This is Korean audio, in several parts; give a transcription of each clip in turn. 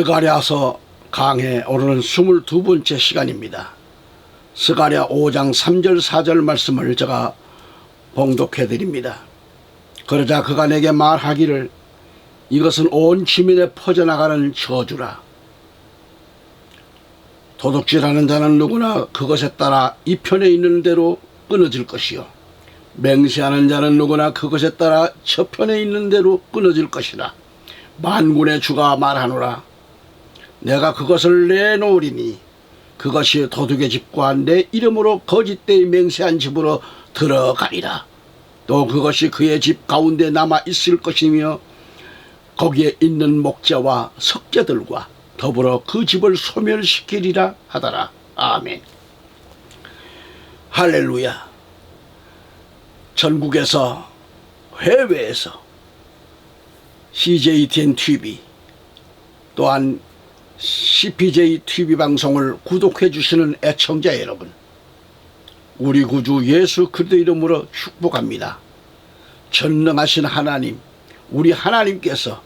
스가랴서 강해 오르는 22번째 시간입니다. 스가랴 5장 3절 4절 말씀을 제가 봉독해 드립니다. 그러자 그가 내게 말하기를 이것은 온 지민에 퍼져나가는 저주라. 도둑질하는 자는 누구나 그것에 따라 이 편에 있는 대로 끊어질 것이요. 맹세하는 자는 누구나 그것에 따라 저편에 있는 대로 끊어질 것이라. 만군의 주가 말하노라. 내가 그것을 내놓으리니 그것이 도둑의 집과 내 이름으로 거짓되이 맹세한 집으로 들어가리라. 또 그것이 그의 집 가운데 남아 있을 것이며 거기에 있는 목자와 석자들과 더불어 그 집을 소멸시키리라 하더라. 아멘. 할렐루야. 전국에서 해외에서 CJTN TV 또한 CPJ TV 방송을 구독해 주시는 애청자 여러분 우리 구주 예수 그리스도 이름으로 축복합니다. 전능하신 하나님 우리 하나님께서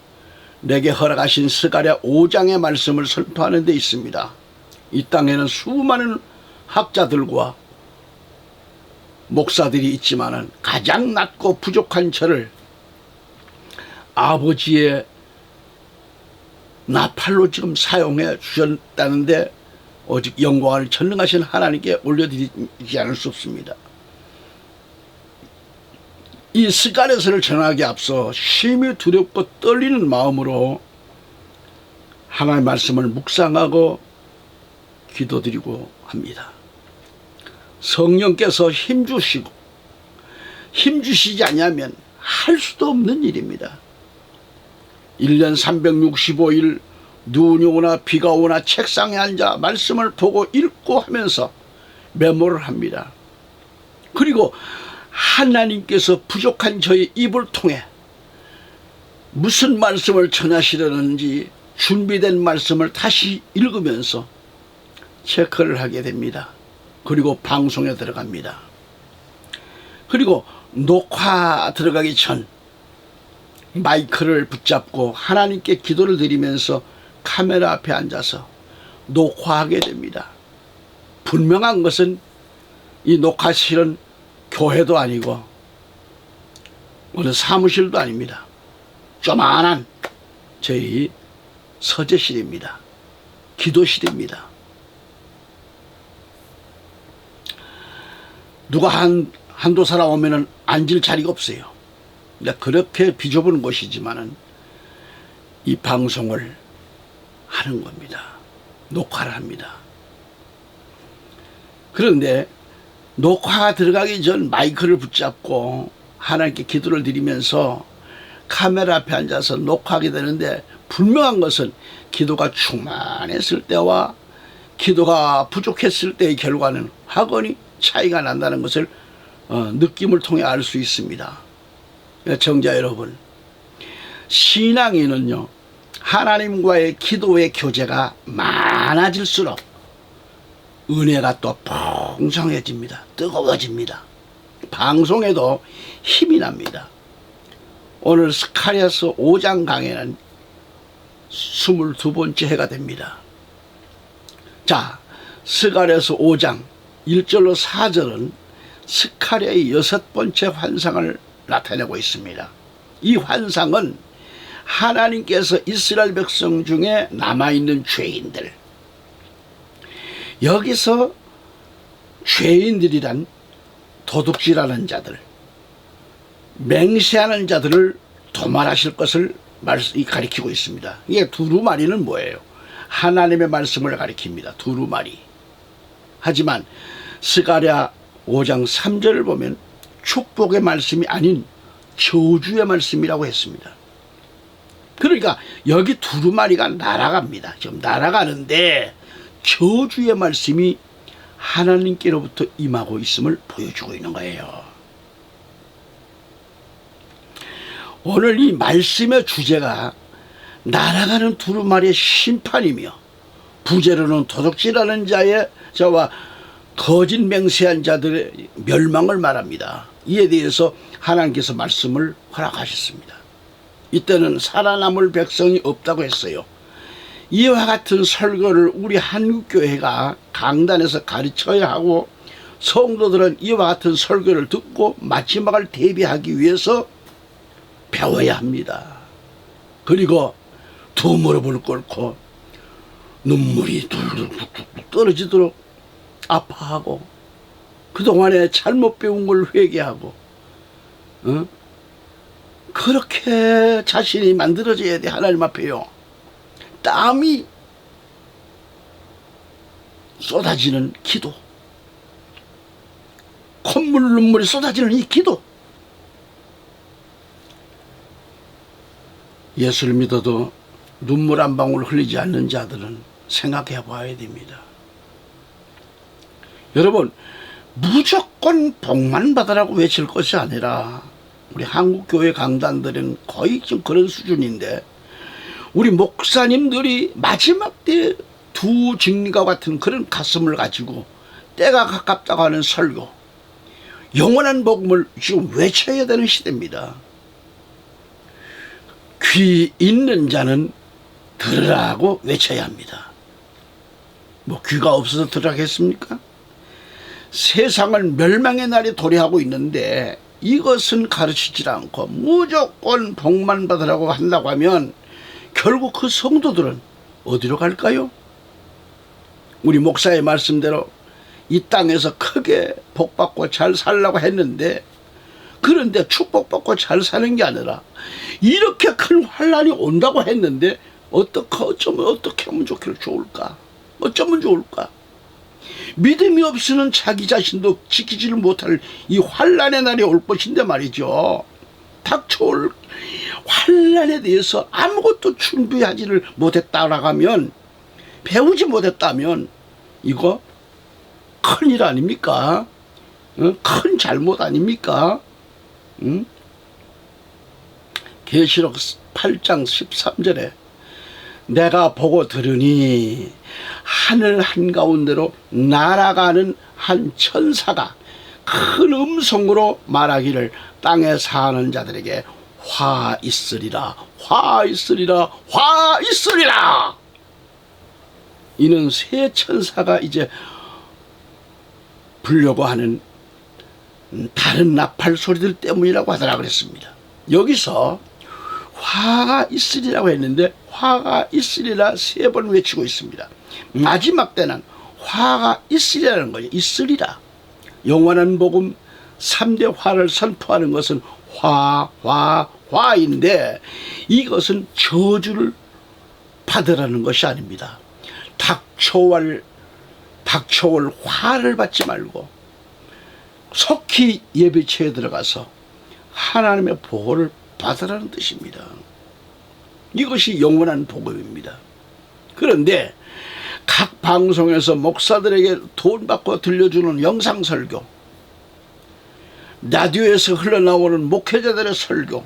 내게 허락하신 스가랴 5장의 말씀을 선포하는 데 있습니다. 이 땅에는 수많은 학자들과 목사들이 있지만은 가장 낮고 부족한 저를 아버지의 나팔로 지금 사용해 주셨다는데 오직 영광을 전능하신 하나님께 올려드리지 않을 수 없습니다. 이 스가랴서를 전하기 앞서 심히 두렵고 떨리는 마음으로 하나님의 말씀을 묵상하고 기도드리고 합니다. 성령께서 힘 주시고 힘 주시지 않으면 할 수도 없는 일입니다. 1년 365일 눈이 오나 비가 오나 책상에 앉아 말씀을 보고 읽고 하면서 메모를 합니다. 그리고 하나님께서 부족한 저의 입을 통해 무슨 말씀을 전하시려는지 준비된 말씀을 다시 읽으면서 체크를 하게 됩니다. 그리고 방송에 들어갑니다. 그리고 녹화 들어가기 전 마이크를 붙잡고 하나님께 기도를 드리면서 카메라 앞에 앉아서 녹화하게 됩니다. 분명한 것은 이 녹화실은 교회도 아니고 어느 사무실도 아닙니다. 조만한 저희 서재실입니다. 기도실입니다. 누가 한, 한두 사람 오면은 앉을 자리가 없어요. 그러니까 그렇게 비좁은 곳이지만은 이 방송을 하는 겁니다. 녹화를 합니다. 그런데 녹화가 들어가기 전 마이크를 붙잡고 하나님께 기도를 드리면서 카메라 앞에 앉아서 녹화하게 되는데 분명한 것은 기도가 충만했을 때와 기도가 부족했을 때의 결과는 확연히 차이가 난다는 것을 어, 느낌을 통해 알 수 있습니다. 정자 여러분, 신앙인은요, 하나님과의 기도의 교제가 많아질수록 은혜가 또 풍성해집니다. 뜨거워집니다. 방송에도 힘이 납니다. 오늘 스카리아서 5장 강해는 22번째 해가 됩니다. 자, 스가랴서 5장 1절로 4절은 스카랴의 여섯 번째 환상을 나타내고 있습니다. 이 환상은 하나님께서 이스라엘 백성 중에 남아있는 죄인들, 여기서 죄인들이란 도둑질하는 자들, 맹세하는 자들을 도말하실 것을 가리키고 있습니다. 이게 두루마리는 뭐예요? 하나님의 말씀을 가리킵니다. 두루마리. 하지만 스가랴 5장 3절을 보면 축복의 말씀이 아닌 저주의 말씀이라고 했습니다. 그러니까 여기 두루마리가 날아갑니다. 지금 날아가는데 저주의 말씀이 하나님께로부터 임하고 있음을 보여주고 있는 거예요. 오늘 이 말씀의 주제가 날아가는 두루마리의 심판이며 부재로는 도둑질하는 자의 저와 거짓 맹세한 자들의 멸망을 말합니다. 이에 대해서 하나님께서 말씀을 허락하셨습니다. 이때는 살아남을 백성이 없다고 했어요. 이와 같은 설교를 우리 한국교회가 강단에서 가르쳐야 하고 성도들은 이와 같은 설교를 듣고 마지막을 대비하기 위해서 배워야 합니다. 그리고 두 무릎을 꿇고 눈물이 둘둘 떨어지도록 아파하고 그동안에 잘못 배운 걸 회개하고 어? 그렇게 자신이 만들어져야 돼 하나님 앞에요. 땀이 쏟아지는 기도. 콧물 눈물이 쏟아지는 이 기도. 예수를 믿어도 눈물 한 방울 흘리지 않는 자들은 생각해 봐야 됩니다. 여러분, 무조건 복만 받으라고 외칠 것이 아니라 우리 한국교회 강단들은 거의 지금 그런 수준인데 우리 목사님들이 마지막 때두 직리가 같은 그런 가슴을 가지고 때가 가깝다고 하는 설교 영원한 복음을 지금 외쳐야 되는 시대입니다. 귀 있는 자는 들으라고 외쳐야 합니다. 뭐 귀가 없어서 들으라겠습니까? 세상을 멸망의 날이 도래하고 있는데 이것은 가르치질 않고 무조건 복만 받으라고 한다고 하면 결국 그 성도들은 어디로 갈까요? 우리 목사의 말씀대로 이 땅에서 크게 복받고 잘 살라고 했는데 그런데 축복받고 잘 사는 게 아니라 이렇게 큰 환란이 온다고 했는데 어떻게 어쩌면 어떻게 하면 좋을까? 어쩌면 좋을까? 믿음이 없이는 자기 자신도 지키지를 못할 이 환란의 날이 올 것인데 말이죠. 닥쳐올 환란에 대해서 아무것도 준비하지를 못했다라고 하면 배우지 못했다면 이거 큰일 아닙니까? 어? 큰 잘못 아닙니까? 응? 계시록 8장 13절에 내가 보고 들으니 하늘 한가운데로 날아가는 한 천사가 큰 음성으로 말하기를 땅에 사는 자들에게 화 있으리라 화 있으리라 화 있으리라 이는 새 천사가 이제 불려고 하는 다른 나팔 소리들 때문이라고 하더라 그랬습니다. 여기서 화가 있으리라고 했는데 화가 있으리라 세 번 외치고 있습니다. 마지막 때는 화가 있으리라는 거예요. 있으리라. 영원한 복음 3대 화를 선포하는 것은 화, 화, 화인데 이것은 저주를 받으라는 것이 아닙니다. 닥쳐올 닥쳐올 화를 받지 말고 속히 예배체에 들어가서 하나님의 보호를 받으라는 뜻입니다. 이것이 영원한 복음입니다. 그런데 각 방송에서 목사들에게 돈 받고 들려주는 영상 설교, 라디오에서 흘러나오는 목회자들의 설교,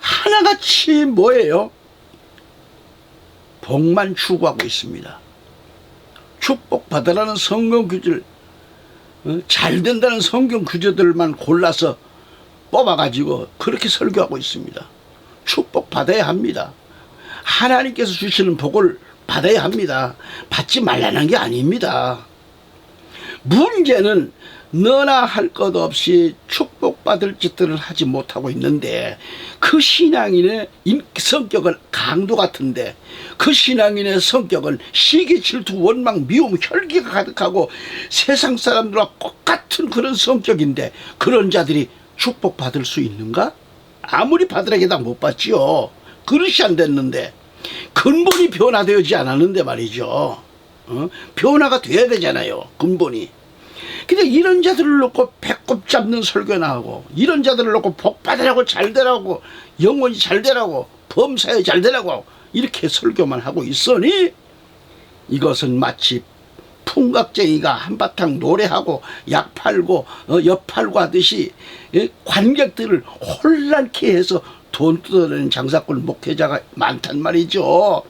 하나같이 뭐예요? 복만 추구하고 있습니다. 축복 받으라는 성경 규제를 어, 잘 된다는 성경 규제들만 골라서 뽑아가지고 그렇게 설교하고 있습니다. 축복 받아야 합니다. 하나님께서 주시는 복을 받아야 합니다. 받지 말라는 게 아닙니다. 문제는 너나 할 것 없이 축복받을 짓들을 하지 못하고 있는데 그 신앙인의 인- 성격은 강도 같은데 그 신앙인의 성격은 시기 질투 원망 미움 혈기가 가득하고 세상 사람들과 똑같은 그런 성격인데 그런 자들이 축복받을 수 있는가? 아무리 받으라게 다못 받지요. 그릇이 안 됐는데 근본이 변화되지 않았는데 말이죠. 어? 변화가 돼야 되잖아요. 근본이. 근데 이런 자들을 놓고 배꼽 잡는 설교나 하고 이런 자들을 놓고 복 받으라고 잘 되라고 영원히 잘 되라고 범사에 잘 되라고 이렇게 설교만 하고 있으니 이것은 마치 풍각쟁이가 한바탕 노래하고 약 팔고 어, 엿 팔고 하듯이 예, 관객들을 혼란케 해서 돈 뜯어내는 장사꾼 목회자가 많단 말이죠.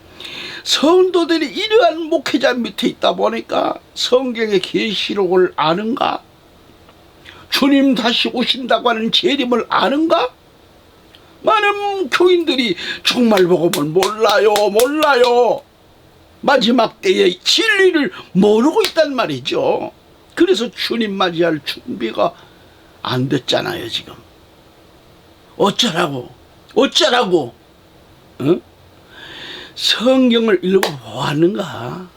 성도들이 이러한 목회자 밑에 있다 보니까 성경의 계시록을 아는가? 주님 다시 오신다고 하는 재림을 아는가? 많은 교인들이 정말 복음을 몰라요, 몰라요. 마지막 때의 진리를 모르고 있단 말이죠. 그래서 주님 맞이할 준비가 안 됐잖아요, 지금. 어쩌라고? 어쩌라고? 응? 성경을 읽어보았는가?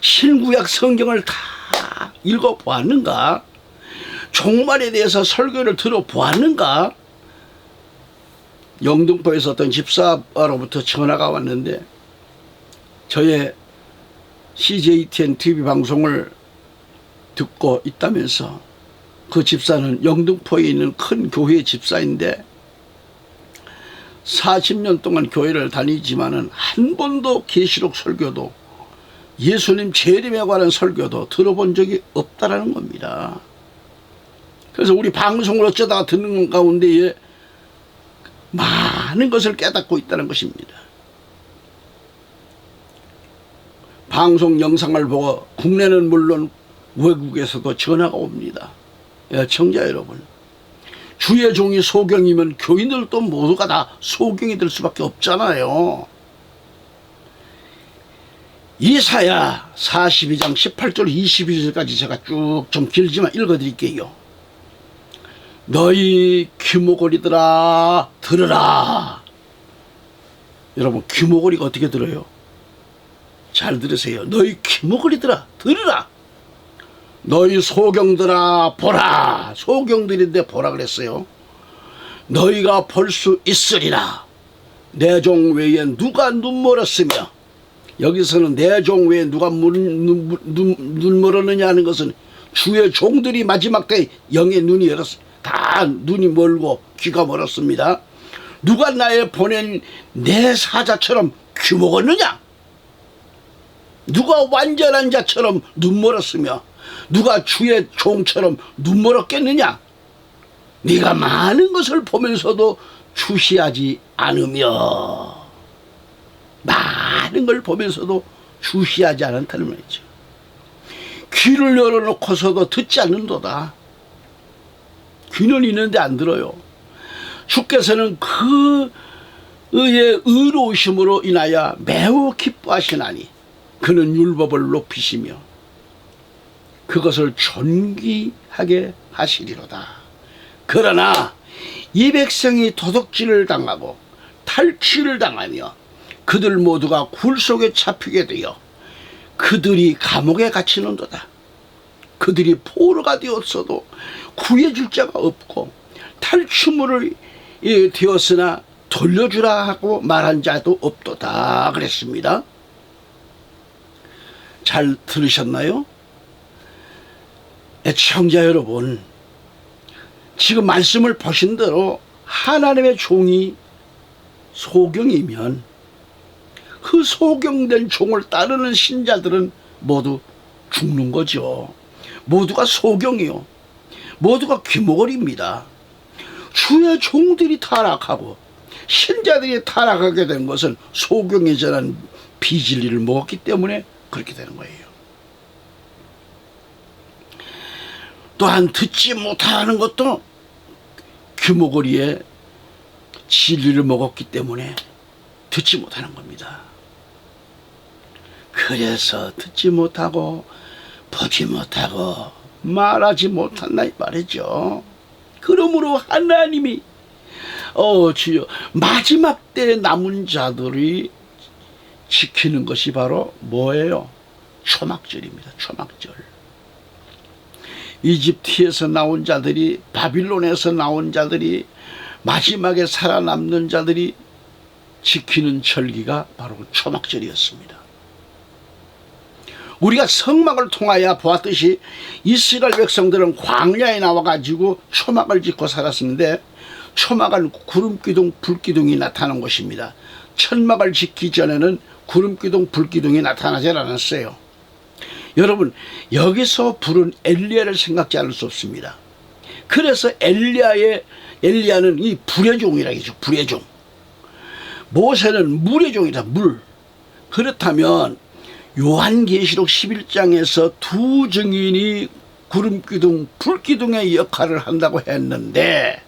신구약 성경을 다 읽어보았는가? 종말에 대해서 설교를 들어보았는가? 영등포에서 어떤 집사로부터 전화가 왔는데 저의 CJTN TV 방송을 듣고 있다면서 그 집사는 영등포에 있는 큰 교회 집사인데 40년 동안 교회를 다니지만은 한 번도 계시록 설교도 예수님 재림에 관한 설교도 들어본 적이 없다라는 겁니다. 그래서 우리 방송을 어쩌다가 듣는 가운데에 많은 것을 깨닫고 있다는 것입니다. 방송 영상을 보고 국내는 물론 외국에서도 전화가 옵니다. 예, 청자 여러분. 주의 종이 소경이면 교인들도 모두가 다 소경이 될 수밖에 없잖아요. 이사야 42장 18절 22절까지 제가 쭉 좀 길지만 읽어드릴게요. 너희 귀모거리들아 들으라. 여러분 귀모거리가 어떻게 들어요? 잘 들으세요. 너희 귀모거리들아 들으라. 너희 소경들아 보라. 소경들인데 보라 그랬어요. 너희가 볼 수 있으리라. 내종 외에 누가 눈멀었으며 여기서는 내종 외에 누가 눈, 눈, 눈, 눈 멀었느냐 하는 것은 주의 종들이 마지막 때 영의 눈이 열었어. 다 눈이 멀고 귀가 멀었습니다. 누가 나의 보낸 내 사자처럼 귀 먹었느냐? 누가 완전한 자처럼 눈 멀었으며 누가 주의 종처럼 눈 멀었겠느냐? 네가 많은 것을 보면서도 주시하지 않으며 많은 걸 보면서도 주시하지 않았다는 말이죠. 귀를 열어놓고서도 듣지 않는도다. 귀는 있는데 안 들어요. 주께서는 그 의의 의로우심으로 인하여 매우 기뻐하시나니 그는 율법을 높이시며 그것을 존귀하게 하시리로다. 그러나 이 백성이 도둑질을 당하고 탈취를 당하며 그들 모두가 굴 속에 잡히게 되어 그들이 감옥에 갇히는도다. 그들이 포로가 되었어도 구해줄 자가 없고 탈취물을 예, 되었으나 돌려주라 하고 말한 자도 없도다 그랬습니다. 잘 들으셨나요? 애청자 여러분, 지금 말씀을 보신 대로 하나님의 종이 소경이면 그 소경된 종을 따르는 신자들은 모두 죽는 거죠. 모두가 소경이요. 모두가 귀머거리입니다. 주의 종들이 타락하고 신자들이 타락하게 된 것은 전한 비진리를 먹었기 때문에 그렇게 되는 거예요. 또한 듣지 못하는 것도 귀머거리에 진리를 먹었기 때문에 듣지 못하는 겁니다. 그래서 듣지 못하고 보지 못하고 말하지 못한다 이 말이죠. 그러므로 하나님이 어 주여 마지막 때 남은 자들이 지키는 것이 바로 뭐예요? 초막절입니다. 초막절. 이집트에서 나온 자들이 바빌론에서 나온 자들이 마지막에 살아남는 자들이 지키는 절기가 바로 초막절이었습니다. 우리가 성막을 통하여 보았듯이 이스라엘 백성들은 광야에 나와가지고 초막을 짓고 살았는데 초막은 구름기둥, 불기둥이 나타난 것입니다. 천막을 짓기 전에는 구름기둥, 불기둥이 나타나지 않았어요. 여러분 여기서 부른 엘리야를 생각지 않을 수 없습니다. 그래서 엘리야의 엘리야는 이 불의 종이라 하죠. 불의 종. 모세는 물의 종이다. 물. 그렇다면 요한계시록 11장에서 두 증인이 구름기둥, 불기둥의 역할을 한다고 했는데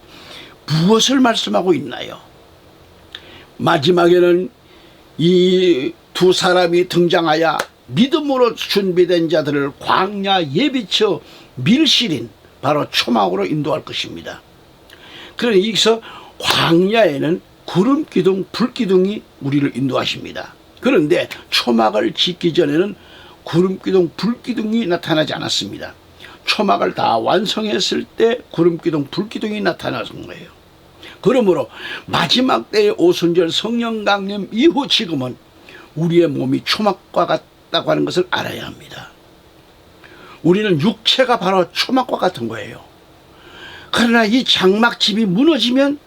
무엇을 말씀하고 있나요? 마지막에는 이 두 사람이 등장하여 믿음으로 준비된 자들을 광야 예비처 밀실인 바로 초막으로 인도할 것입니다. 그러니 여기서 광야에는 구름 기둥, 불 기둥이 우리를 인도하십니다. 그런데 초막을 짓기 전에는 구름 기둥, 불 기둥이 나타나지 않았습니다. 초막을 다 완성했을 때 구름 기둥, 불 기둥이 나타나는 거예요. 그러므로 마지막 때의 오순절 성령 강림 이후 지금은 우리의 몸이 초막과 같다고 하는 것을 알아야 합니다. 우리는 육체가 바로 초막과 같은 거예요. 그러나 이 장막집이 무너지면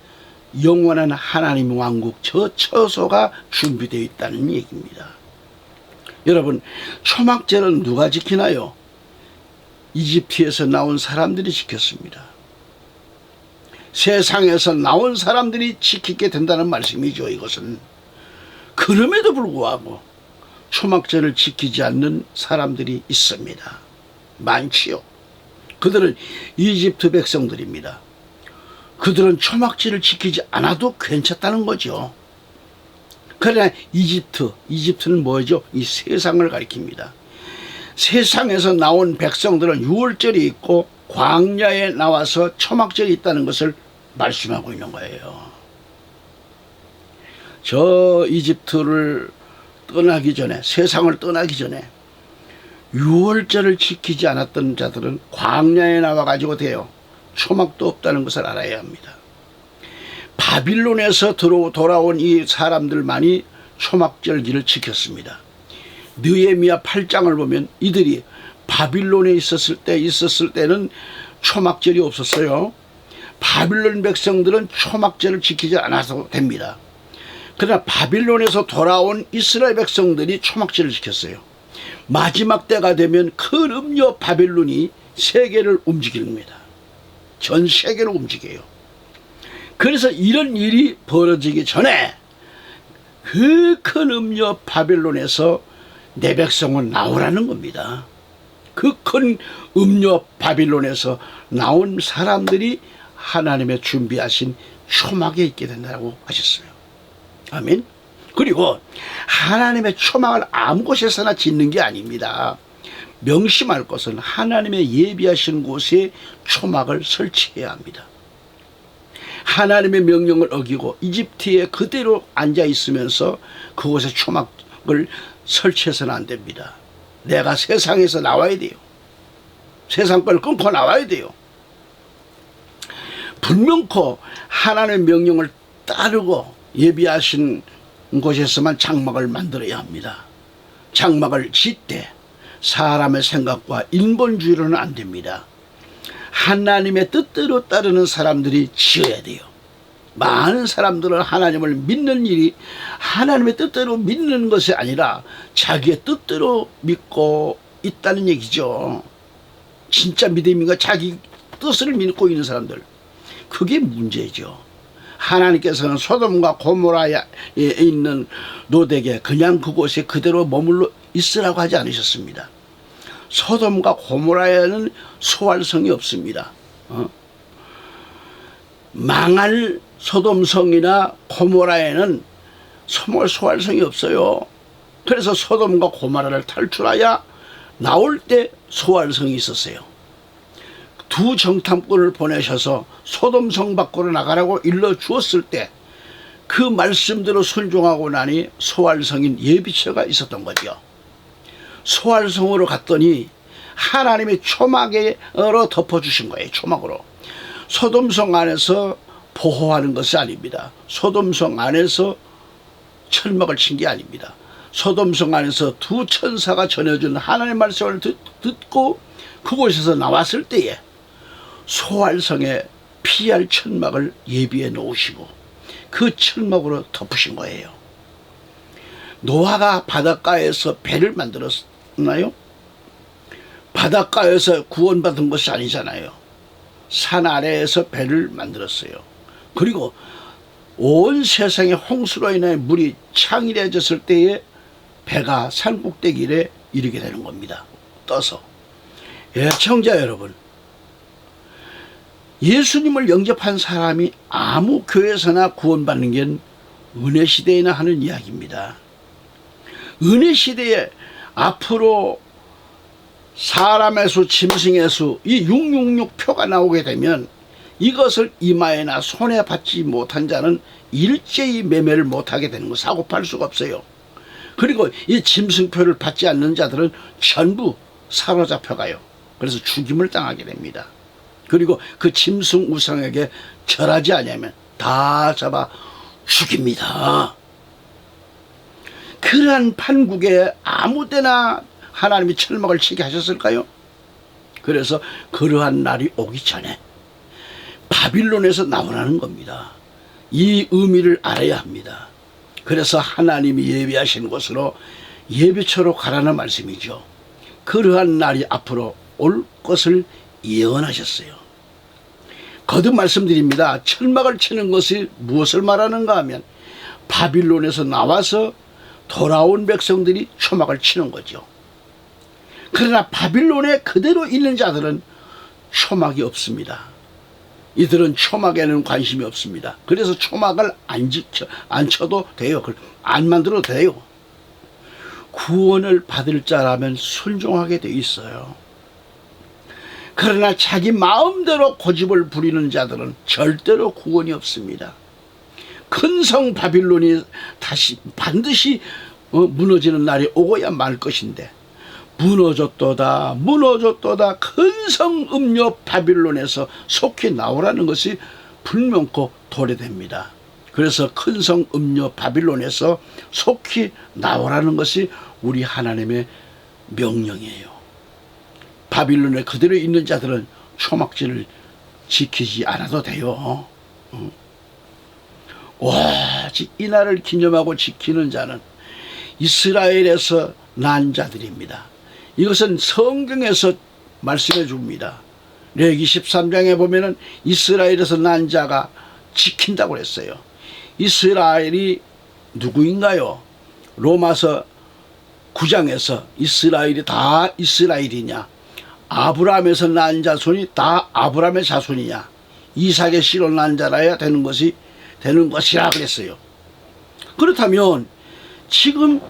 영원한 하나님 왕국 저 처소가 준비되어 있다는 얘기입니다. 여러분, 초막제는 누가 지키나요? 이집트에서 나온 사람들이 지켰습니다. 세상에서 나온 사람들이 지키게 된다는 말씀이죠, 이것은. 그럼에도 불구하고 초막제를 지키지 않는 사람들이 있습니다. 많지요. 그들은 이집트 백성들입니다. 그들은 초막제를 지키지 않아도 괜찮다는 거죠. 그러나 이집트, 이집트는 뭐죠? 이 세상을 가리킵니다. 세상에서 나온 백성들은 유월절이 있고 광야에 나와서 초막절이 있다는 것을 말씀하고 있는 거예요. 저 이집트를 떠나기 전에 세상을 떠나기 전에 유월절을 지키지 않았던 자들은 광야에 나와 가지고 돼요. 초막도 없다는 것을 알아야 합니다. 바빌론에서 들어 돌아온 이 사람들만이 초막절기를 지켰습니다. 느에미야 8장을 보면 이들이 바빌론에 있었을 때 있었을 때는 초막절이 없었어요. 바빌론 백성들은 초막절을 지키지 않아서 됩니다. 그러나 바빌론에서 돌아온 이스라엘 백성들이 초막절을 지켰어요. 마지막 때가 되면 큰 음료 바빌론이 세계를 움직입니다. 전 세계를 움직여요. 그래서 이런 일이 벌어지기 전에 그 큰 음료 바빌론에서 내 백성은 나오라는 겁니다. 그 큰 음료 바빌론에서 나온 사람들이 하나님의 준비하신 초막에 있게 된다고 하셨어요. 아멘. 그리고 하나님의 초막을 아무 곳에서나 짓는 게 아닙니다. 명심할 것은 하나님의 예비하신 곳에 초막을 설치해야 합니다. 하나님의 명령을 어기고 이집트에 그대로 앉아 있으면서 그곳에 초막을 설치해서는 안 됩니다. 내가 세상에서 나와야 돼요. 세상 걸 끊고 나와야 돼요. 분명코 하나님의 명령을 따르고 예비하신 곳에서만 장막을 만들어야 합니다. 장막을 짓되 사람의 생각과 인본주의로는 안 됩니다. 하나님의 뜻대로 따르는 사람들이 지어야 돼요. 많은 사람들은 하나님을 믿는 일이 하나님의 뜻대로 믿는 것이 아니라 자기의 뜻대로 믿고 있다는 얘기죠. 진짜 믿음인가 자기 뜻을 믿고 있는 사람들. 그게 문제죠. 하나님께서는 소돔과 고모라에 있는 노덱에 그냥 그곳에 그대로 머물러 있으라고 하지 않으셨습니다. 소돔과 고모라에는 소활성이 없습니다. 어? 망할 소돔성이나 고모라에는 소몰 소활성이 없어요. 그래서 소돔과 고모라를 탈출하여 나올 때 소활성이 있었어요. 두 정탐꾼을 보내셔서 소돔 성 밖으로 나가라고 일러 주었을 때 그 말씀대로 순종하고 나니 소활성인 예비처가 있었던 거죠. 소활성으로 갔더니 하나님의 초막으로 덮어주신 거예요. 초막으로. 소돔성 안에서 보호하는 것이 아닙니다. 소돔성 안에서 철막을 친 게 아닙니다. 소돔성 안에서 두 천사가 전해준 하나님의 말씀을 듣, 듣고 그곳에서 나왔을 때에 소활성에 피할 천막을 예비해 놓으시고 그 천막으로 덮으신 거예요. 노아가 바닷가에서 배를 만들었나요? 바닷가에서 구원받은 것이 아니잖아요. 산 아래에서 배를 만들었어요. 그리고 온 세상에 홍수로 인해 물이 창일해졌을 때에 배가 산 꼭대기에 이르게 되는 겁니다. 떠서. 애청자 여러분, 예수님을 영접한 사람이 아무 교회에서나 구원받는 게 은혜 시대에나 하는 이야기입니다. 은혜 시대에 앞으로 사람의 수, 짐승의 수, 이 666 표가 나오게 되면 이것을 이마에나 손에 받지 못한 자는 일제히 매매를 못하게 되는 거 사고 팔 수가 없어요. 그리고 이 짐승표를 받지 않는 자들은 전부 사로잡혀가요. 그래서 죽임을 당하게 됩니다. 그리고 그 짐승 우상에게 절하지 않으면 다 잡아 죽입니다. 그러한 판국에 아무데나 하나님이 철막을 치게 하셨을까요? 그래서 그러한 날이 오기 전에 바빌론에서 나오라는 겁니다. 이 의미를 알아야 합니다. 그래서 하나님이 예비하신 곳으로 예배처로 가라는 말씀이죠. 그러한 날이 앞으로 올 것을 예언하셨어요. 거듭 말씀드립니다. 철막을 치는 것이 무엇을 말하는가 하면 바빌론에서 나와서 돌아온 백성들이 초막을 치는 거죠. 그러나 바빌론에 그대로 있는 자들은 초막이 없습니다. 이들은 초막에는 관심이 없습니다. 그래서 초막을 안 지켜, 안 쳐도 돼요. 안 만들어도 돼요. 구원을 받을 자라면 순종하게 돼 있어요. 그러나 자기 마음대로 고집을 부리는 자들은 절대로 구원이 없습니다. 큰 성 바빌론이 다시 반드시 어, 무너지는 날이 오고야 말 것인데 무너졌도다 무너졌도다 큰 성 음료 바빌론에서 속히 나오라는 것이 불명코 도래됩니다. 그래서 큰 성 음료 바빌론에서 속히 나오라는 것이 우리 하나님의 명령이에요. 바빌론에 그대로 있는 자들은 초막지를 지키지 않아도 돼요. 어. 오직 이 날을 기념하고 지키는 자는 이스라엘에서 난 자들입니다. 이것은 성경에서 말씀해 줍니다. 레기 13장에 보면은 이스라엘에서 난 자가 지킨다고 했어요. 이스라엘이 누구인가요? 로마서 9장에서 이스라엘이 다 이스라엘이냐? 아브라함에서 난 자손이 다 아브라함의 자손이냐? 이삭의 씨로 난 자라야 되는 것이 되는 것이라 그랬어요. 그렇다면 지금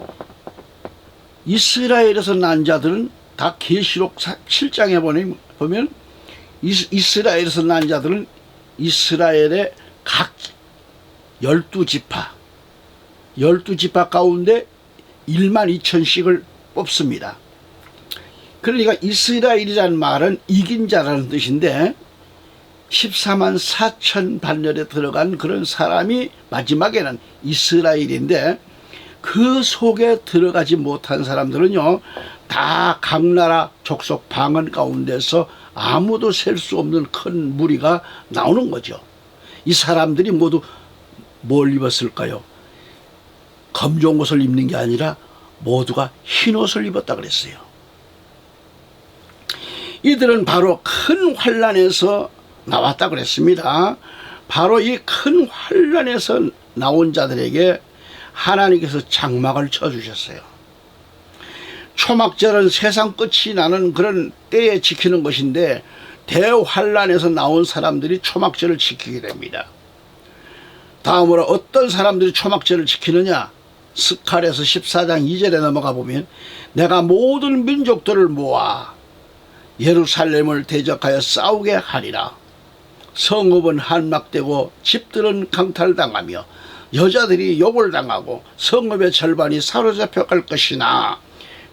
이스라엘에서 난 자들은 다 계시록 7장에 보면 이스라엘에서 난 자들은 이스라엘의 각 열두 지파 열두 지파 가운데 1만 2천씩을 뽑습니다. 그러니까 이스라엘이라는 말은 이긴 자라는 뜻인데 14만 4천 반열에 들어간 그런 사람이 마지막에는 이스라엘인데 그 속에 들어가지 못한 사람들은요 다 각 나라 족속 방언 가운데서 아무도 셀 수 없는 큰 무리가 나오는 거죠. 이 사람들이 모두 뭘 입었을까요? 검정 옷을 입는 게 아니라 모두가 흰 옷을 입었다 그랬어요. 이들은 바로 큰 환란에서 나왔다 그랬습니다. 바로 이 큰 환란에서 나온 자들에게 하나님께서 장막을 쳐주셨어요. 초막절은 세상 끝이 나는 그런 때에 지키는 것인데 대환란에서 나온 사람들이 초막절을 지키게 됩니다. 다음으로 어떤 사람들이 초막절을 지키느냐? 스칼에서 14장 2절에 넘어가 보면 내가 모든 민족들을 모아 예루살렘을 대적하여 싸우게 하리라. 성읍은 한막되고 집들은 강탈당하며 여자들이 욕을 당하고 성읍의 절반이 사로잡혀 갈 것이나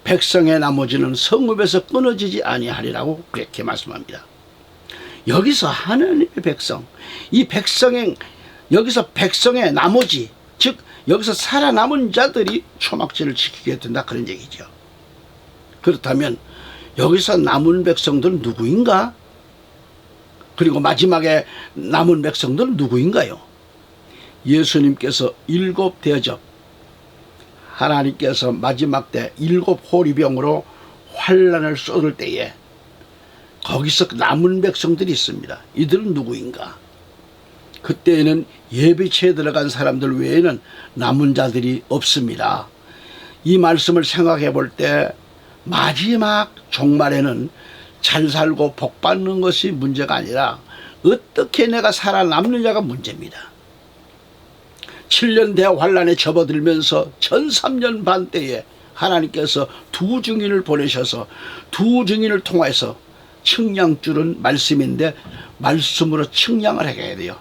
백성의 나머지는 성읍에서 끊어지지 아니하리라고 그렇게 말씀합니다. 여기서 하나님의 백성, 이 백성의 여기서 백성의 나머지, 즉 여기서 살아남은 자들이 초막절을 지키게 된다 그런 얘기죠. 그렇다면 여기서 남은 백성들은 누구인가? 그리고 마지막에 남은 백성들은 누구인가요? 예수님께서 일곱 대접, 하나님께서 마지막 때 일곱 호리병으로 환란을 쏟을 때에 거기서 남은 백성들이 있습니다. 이들은 누구인가? 그때에는 예비체에 들어간 사람들 외에는 남은 자들이 없습니다. 이 말씀을 생각해 볼때 마지막 종말에는 잘 살고 복 받는 것이 문제가 아니라 어떻게 내가 살아남느냐가 문제입니다. 7년 대환란에 접어들면서 전 3년 반 때에 하나님께서 두 증인을 보내셔서 두 증인을 통해서 측량줄은 말씀인데 말씀으로 측량을 해야 돼요.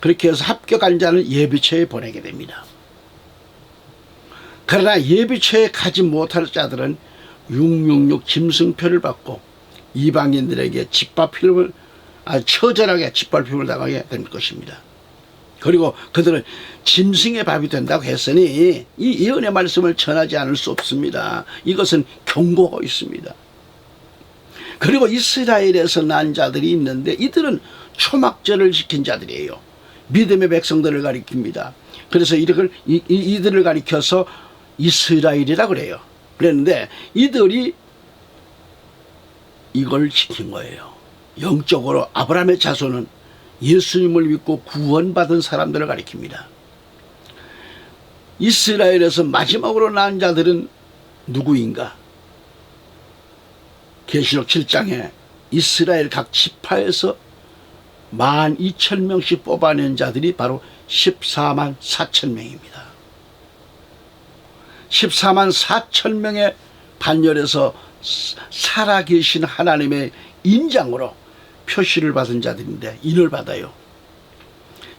그렇게 해서 합격한 자는 예비처에 보내게 됩니다. 그러나 예비처에 가지 못할 자들은 666 짐승표를 받고 이방인들에게 짓밟힘을 아, 처절하게 짓밟힘을 당하게 될 것입니다. 그리고 그들은 짐승의 밥이 된다고 했으니 이 예언의 말씀을 전하지 않을 수 없습니다. 이것은 경고가 있습니다. 그리고 이스라엘에서 난 자들이 있는데 이들은 초막절을 지킨 자들이에요. 믿음의 백성들을 가리킵니다. 그래서 이들을 가리켜서 이스라엘이라 그래요. 그랬는데 이들이 이걸 지킨 거예요. 영적으로 아브라함의 자손은 예수님을 믿고 구원받은 사람들을 가리킵니다. 이스라엘에서 마지막으로 난 자들은 누구인가? 계시록 7장에 이스라엘 각 지파에서 만 2천 명씩 뽑아낸 자들이 바로 14만 4천 명입니다. 14만 4천 명의 반열에서 살아계신 하나님의 인장으로 표시를 받은 자들인데 인을 받아요.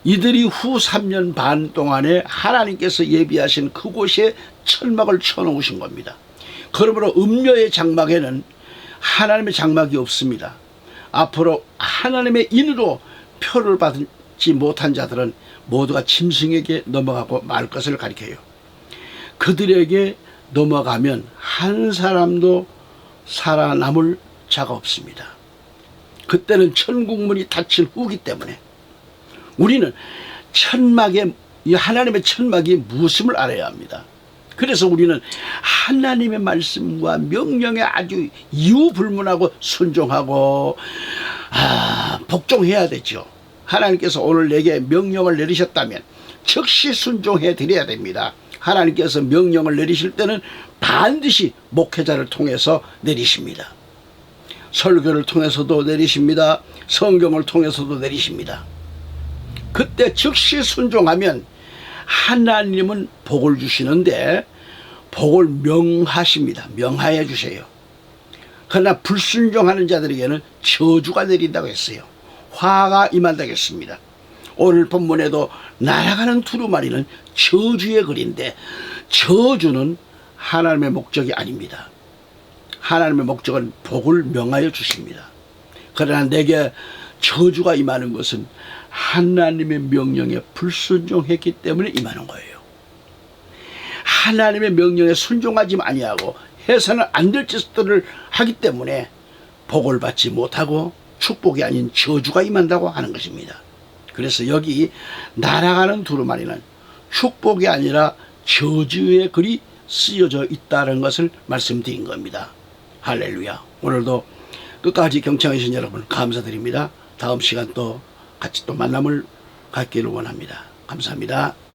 이들이 후 3년 반 동안에 하나님께서 예비하신 그곳에 천막을 쳐놓으신 겁니다. 그러므로 음료의 장막에는 하나님의 장막이 없습니다. 앞으로 하나님의 인으로 표를 받지 못한 자들은 모두가 짐승에게 넘어가고 말 것을 가리켜요. 그들에게 넘어가면 한 사람도 살아남을 자가 없습니다. 그때는 천국문이 닫힌 후기 때문에 우리는 천막의 이 하나님의 천막이 무엇임을 알아야 합니다. 그래서 우리는 하나님의 말씀과 명령에 아주 이유불문하고 순종하고 아, 복종해야 되죠. 하나님께서 오늘 내게 명령을 내리셨다면 즉시 순종해 드려야 됩니다. 하나님께서 명령을 내리실 때는 반드시 목회자를 통해서 내리십니다. 설교를 통해서도 내리십니다. 성경을 통해서도 내리십니다. 그때 즉시 순종하면 하나님은 복을 주시는데 복을 명하십니다. 명하여 주세요. 그러나 불순종하는 자들에게는 저주가 내린다고 했어요. 화가 임한다고 했습니다. 오늘 본문에도 날아가는 두루마리는 저주의 글인데 저주는 하나님의 목적이 아닙니다. 하나님의 목적은 복을 명하여 주십니다. 그러나 내게 저주가 임하는 것은 하나님의 명령에 불순종했기 때문에 임하는 거예요. 하나님의 명령에 순종하지 아니하고 해서는 안 될 짓들을 하기 때문에 복을 받지 못하고 축복이 아닌 저주가 임한다고 하는 것입니다. 그래서 여기 날아가는 두루마리는 축복이 아니라 저주의 글이 쓰여져 있다는 것을 말씀드린 겁니다. 할렐루야. 오늘도 끝까지 경청하신 여러분 감사드립니다. 다음 시간 또 같이 또 만남을 갖기를 원합니다. 감사합니다.